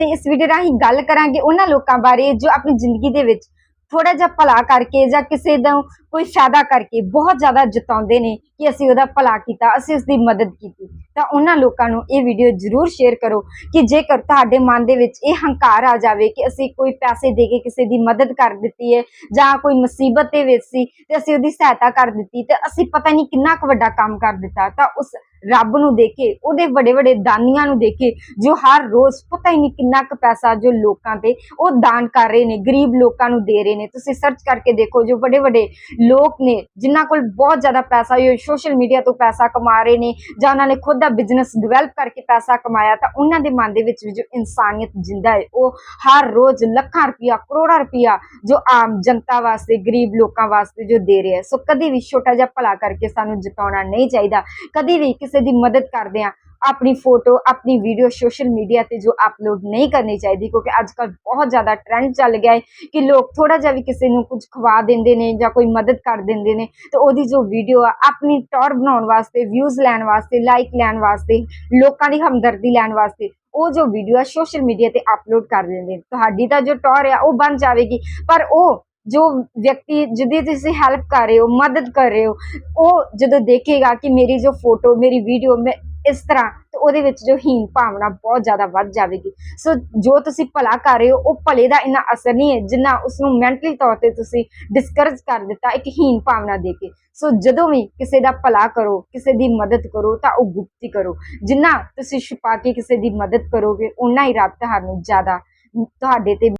ਤੇ ਇਸ ਵੀਡੀਓ ਰਾਹੀਂ ਗੱਲ ਕਰਾਂਗੇ ਉਹਨਾਂ ਲੋਕਾਂ ਬਾਰੇ ਜੋ ਆਪਣੀ ਜ਼ਿੰਦਗੀ ਦੇ ਵਿੱਚ ਥੋੜਾ ਜਿਹਾ ਭਲਾ ਕਰਕੇ ਜਾਂ ਕਿਸੇ ਦਾ ਕੋਈ ਫਾਇਦਾ ਕਰਕੇ ਬਹੁਤ ਜ਼ਿਆਦਾ ਜਤਾਉਂਦੇ ਨੇ ਕਿ ਅਸੀਂ ਉਹਦਾ ਭਲਾ ਕੀਤਾ, ਅਸੀਂ ਉਸ ਦੀ ਮਦਦ ਕੀਤੀ। ਤਾਂ ਉਹਨਾਂ ਲੋਕਾਂ ਨੂੰ ਇਹ ਵੀਡੀਓ ਜ਼ਰੂਰ ਸ਼ੇਅਰ ਕਰੋ ਕਿ ਜੇਕਰ ਤੁਹਾਡੇ ਮਨ ਦੇ ਵਿੱਚ ਇਹ ਹੰਕਾਰ ਆ ਜਾਵੇ ਕਿ ਅਸੀਂ ਕੋਈ ਪੈਸੇ ਦੇ ਕੇ ਕਿਸੇ ਦੀ ਮਦਦ ਕਰ ਦਿੱਤੀ ਹੈ ਜਾਂ ਕੋਈ ਮੁਸੀਬਤ ਦੇ ਵਿੱਚ ਸੀ ਤੇ ਅਸੀਂ ਉਹਦੀ ਸਹਾਇਤਾ ਕਰ ਦਿੱਤੀ, ਤੇ ਅਸੀਂ ਪਤਾ ਨਹੀਂ ਕਿੰਨਾ ਕੁ ਵੱਡਾ ਕੰਮ ਕਰ ਦਿੱਤਾ, ਤਾਂ ਉਸ ਰੱਬ ਨੂੰ ਦੇਖੇ ਉਹਦੇ ਵੱਡੇ ਵੱਡੇ ਦਾਨੀਆਂ ਨੂੰ ਦੇਖੇ ਜੋ ਹਰ ਰੋਜ਼ ਪਤਾ ਹੀ ਨਹੀਂ ਕਿੰਨਾ ਕੁ ਪੈਸਾ ਜੋ ਲੋਕਾਂ ਤੇ ਉਹ ਦਾਨ ਕਰ ਰਹੇ ਨੇ, ਗਰੀਬ ਲੋਕਾਂ ਨੂੰ ਦੇ ਰਹੇ ਨੇ। ਤੁਸੀਂ ਸਰਚ ਕਰਕੇ ਦੇਖੋ, ਜੋ ਵੱਡੇ ਵੱਡੇ ਲੋਕ ਨੇ, ਜਿਨ੍ਹਾਂ ਕੋਲ ਬਹੁਤ ਜ਼ਿਆਦਾ ਪੈਸਾ ਹੈ ਸੋਸ਼ਲ ਮੀਡੀਆ ਤੋਂ ਪੈਸਾ ਕਮਾ ਰਹੇ ਨੇ, ਜਾਂ ਉਹਨਾਂ ਨੇ ਖੁਦ ਦਾ ਬਿਜ਼ਨਸ ਡਿਵੈਲਪ ਕਰਕੇ ਪੈਸਾ ਕਮਾਇਆ, ਤਾਂ ਉਹਨਾਂ ਦੇ ਮਨ ਦੇ ਵਿੱਚ ਵੀ ਜੋ ਇਨਸਾਨੀਅਤ ਜਿੰਦਾ ਹੈ, ਉਹ ਹਰ ਰੋਜ਼ ਲੱਖਾਂ ਰੁਪਇਆ ਕਰੋੜਾਂ ਰੁਪਇਆ ਜੋ ਆਮ ਜਨਤਾ ਵਾਸਤੇ, ਗਰੀਬ ਲੋਕਾਂ ਵਾਸਤੇ ਜੋ ਦੇ ਰਿਹਾ ਸੋ ਕਦੇ ਵੀ ਛੋਟਾ ਜਿਹਾ ਭਲਾ ਕਰਕੇ ਸਾਨੂੰ ਜਿਤਾਉਣਾ ਨਹੀਂ ਚਾਹੀਦਾ। ਕਦੇ ਵੀ ਕਿਸੇ ਦੀ ਮਦਦ ਕਰਦੇ ਆ ਆਪਣੀ ਫੋਟੋ ਆਪਣੀ ਵੀਡੀਓ ਸੋਸ਼ਲ ਮੀਡੀਆ ਤੇ ਜੋ ਅਪਲੋਡ ਨਹੀਂ ਕਰਨੀ ਚਾਹੀਦੀ, ਕਿਉਂਕਿ ਅੱਜ ਕੱਲ ਬਹੁਤ ਜ਼ਿਆਦਾ ਟ੍ਰੈਂਡ ਚੱਲ ਗਿਆ ਹੈ ਕਿ ਲੋਕ ਥੋੜਾ ਜਿਹਾ ਵੀ ਕਿਸੇ ਨੂੰ ਕੁਝ ਖਵਾ ਦਿੰਦੇ ਨੇ ਜਾਂ ਕੋਈ ਮਦਦ ਕਰ ਦਿੰਦੇ ਨੇ, ਤੇ ਉਹਦੀ ਜੋ ਵੀਡੀਓ ਆ, ਆਪਣੀ ਟੌਰ ਬਣਾਉਣ ਵਾਸਤੇ ਵਿਊਜ਼ ਲੈਣ ਵਾਸਤੇ ਲਾਈਕ ਲੈਣ ਵਾਸਤੇ, ਲੋਕਾਂ ਦੀ ਹਮਦਰਦੀ ਲੈਣ ਵਾਸਤੇ, ਉਹ ਜੋ ਵੀਡੀਓ ਆ ਸੋਸ਼ਲ ਮੀਡੀਆ ਤੇ ਅਪਲੋਡ ਕਰ ਦਿੰਦੇ ਨੇ। ਤੁਹਾਡੀ ਤਾਂ ਜੋ ਟੌਰ ਆ, ਉਹ ਬਣ ਜਾਵੇਗੀ, ਪਰ ਉਹ ਜੋ ਵਿਅਕਤੀ, ਜਿਹਦੀ ਤੁਸੀਂ ਹੈਲਪ ਕਰ ਰਹੇ ਹੋ, ਮਦਦ ਕਰ ਰਹੇ ਹੋ, ਉਹ ਜਦੋਂ ਦੇਖੇਗਾ ਕਿ ਮੇਰੀ ਜੋ ਫੋਟੋ ਮੇਰੀ ਵੀਡੀਓ ਮੈਂ ਇਸ ਤਰ੍ਹਾਂ, ਤੇ ਉਹਦੇ ਵਿੱਚ ਜੋ ਹੀਨ ਭਾਵਨਾ ਬਹੁਤ ਜ਼ਿਆਦਾ ਵੱਧ ਜਾਵੇਗੀ। ਸੋ ਜੋ ਤੁਸੀਂ ਭਲਾ ਕਰ ਰਹੇ ਹੋ, ਉਹ ਭਲੇ ਦਾ ਇੰਨਾ ਅਸਰ ਨਹੀਂ ਹੈ, ਜਿੰਨਾ ਉਸ ਨੂੰ ਮੈਂਟਲੀ ਤੌਰ ਤੇ ਤੁਸੀਂ ਡਿਸਕਰਜ ਕਰ ਦਿੱਤਾ ਇੱਕ ਹੀਨ ਭਾਵਨਾ ਦੇ ਕੇ। ਸੋ ਜਦੋਂ ਵੀ ਕਿਸੇ ਦਾ ਭਲਾ ਕਰੋ, ਕਿਸੇ ਦੀ ਮਦਦ ਕਰੋ, ਤਾਂ ਉਹ ਗੁਪਤੀ ਕਰੋ। ਜਿੰਨਾ ਤੁਸੀਂ ਛੁਪਾ ਕੇ ਕਿਸੇ ਦੀ ਮਦਦ ਕਰੋਗੇ ਉਨਾ ਹੀ ਰੱਬ ਤੁਹਾਨੂੰ ਜ਼ਿਆਦਾ, ਤੁਹਾਡੇ ਤੇ